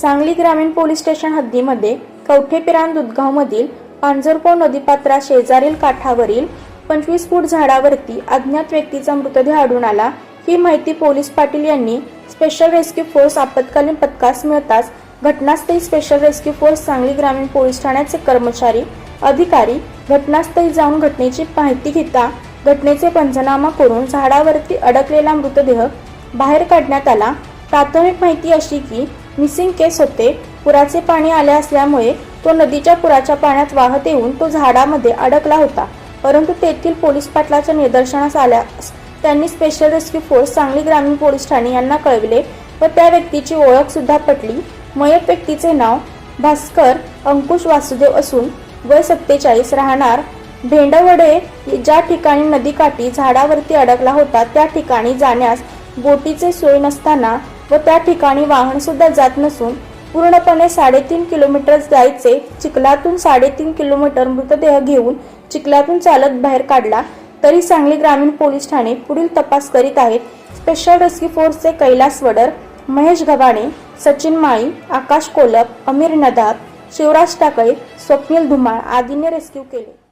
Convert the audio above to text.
सांगली ग्रामीण police station हद्दीमध्ये Kavathepiran दुधगावमधील Panjrapol नदीपात्रा शेजारील काठावरील पंचवीस फूट झाडावरती अज्ञात व्यक्तीचा मृतदेह आढळून आला. ही माहिती पोलीस पाटील यांनी स्पेशल रेस्क्यू फोर्स आपत्कालीन पथकास मिळताच घटनास्थळी स्पेशल रेस्क्यू फोर्स सांगली ग्रामीण पोलीस ठाण्याचे कर्मचारी अधिकारी घटनास्थळी जाऊन घटनेची माहिती घेता घटनेचे पंचनामा करून झाडावरती अडकलेला मृतदेह बाहेर काढण्यात आला. प्राथमिक माहिती अशी की मिसिंग केस होते. पुराचे पाणी आले असल्यामुळे तो नदीच्या पुराच्या पाण्यात वाहत येऊन तो झाडामध्ये अडकला होता. परंतु तेथील पोलीस पाटलाच्या निदर्शनास आल्यास त्यांनी स्पेशल रेस्क्यू फोर्स सांगली ग्रामीण पोलीस ठाणे यांना कळविले व त्या व्यक्तीची ओळख सुद्धा पटली. मयत व्यक्तीचे नाव भास्कर अंकुश वासुदेव असून वय सत्तेचाळीस राहणार. भेंडवडे ज्या ठिकाणी नदीकाठी झाडावरती अडकला होता त्या ठिकाणी जाण्यास बोटीचे सोय नसताना व त्या ठिकाणी वाहन सुद्धा जात नसून पूर्णपणे साडेतीन किलोमीटर जायचे. चिखलातून साडेतीन किलोमीटर मृतदेह घेऊन चिखलातून चालत बाहेर काढला. तरी सांगली ग्रामीण पोलीस ठाणे पुढील तपास करीत आहेत. स्पेशल रेस्क्यू फोर्सचे कैलास वडर महेश गव्हाणे सचिन माळी आकाश कोलप अमीर नदाब शिवराज टाकळे स्वप्नील धुमाळ आदींनी रेस्क्यू केले.